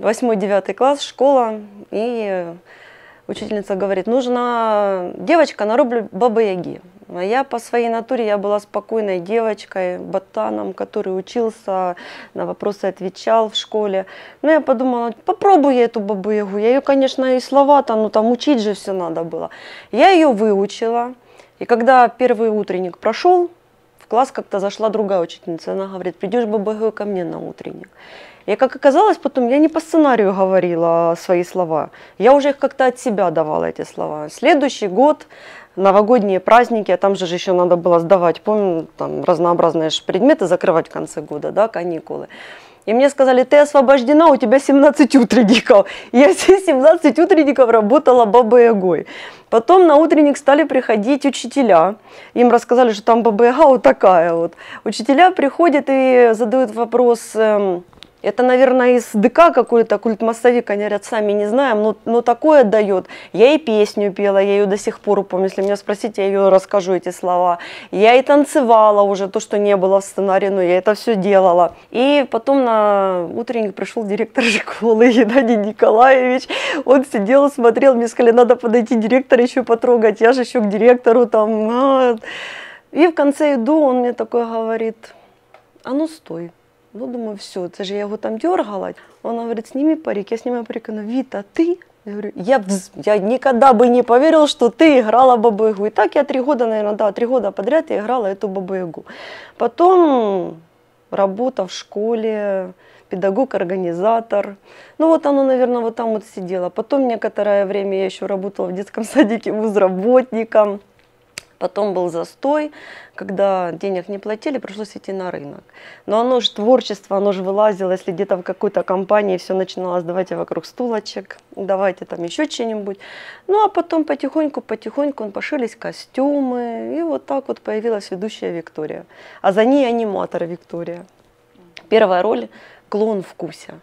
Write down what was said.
8-9 класс, школа, и учительница говорит, нужна девочка на роль Бабы Яги. А я по своей натуре, я была спокойной девочкой, ботаном, который учился, на вопросы отвечал в школе. Ну, я подумала, попробую я эту бабу Ягу. Я ее, конечно, и слова-то, ну там учить же все надо было. Я ее выучила. И когда первый утренник прошел, класс как-то зашла другая учительница. Она говорит, придешь Ягу ко мне на утренник. И как оказалось потом, я не по сценарию говорила свои слова. Я уже их как-то от себя давала, эти слова. Следующий год новогодние праздники, а там же еще надо было сдавать, помню, там разнообразные предметы закрывать в конце года, да, каникулы. И мне сказали, ты освобождена, у тебя 17 утренников. И я все 17 утренников работала бабой Ягой. Потом на утренник стали приходить учителя. Им рассказали, что там Яга вот такая вот. Учителя приходят и задают вопрос, эм, это, наверное, из ДК какой-то культмассовик, они говорят, сами не знаем, но, но такое дает. Я и песню пела, я ее до сих пор помню, если меня спросить, я ее расскажу, эти слова. Я и танцевала уже, то, что не было в сценарии, но я это все делала. И потом на утренник пришел директор школы Геннадий Николаевич, он сидел, смотрел, мне сказали, надо подойти директора еще потрогать, я же еще к директору там. А. И в конце иду, он мне такой говорит, а ну стой. Ну, думаю, все, це ж я його там дергала. Он говорит, сними парик. Я снимаю парик, она, Вита, ты? Я говорю, я, я никогда бы не поверил, что ты играла Бабу Ягу. И так я три года, наверное, да, три года подряд я играла эту Бабу Ягу. Потом работа в школе, педагог-организатор. Ну вот оно, наверное, вот там вот сидело. Потом некоторое время я еще работала в детском садике вузработником. Потом был застой, когда денег не платили, пришлось идти на рынок. Но оно же творчество, оно же вылазило, если где-то в какой-то компании все начиналось, давайте вокруг стулочек, давайте там еще что-нибудь. Ну а потом потихоньку, потихоньку пошились костюмы, и вот так вот появилась ведущая Виктория. А за ней аниматор Виктория. Первая роль – клоун в Куся.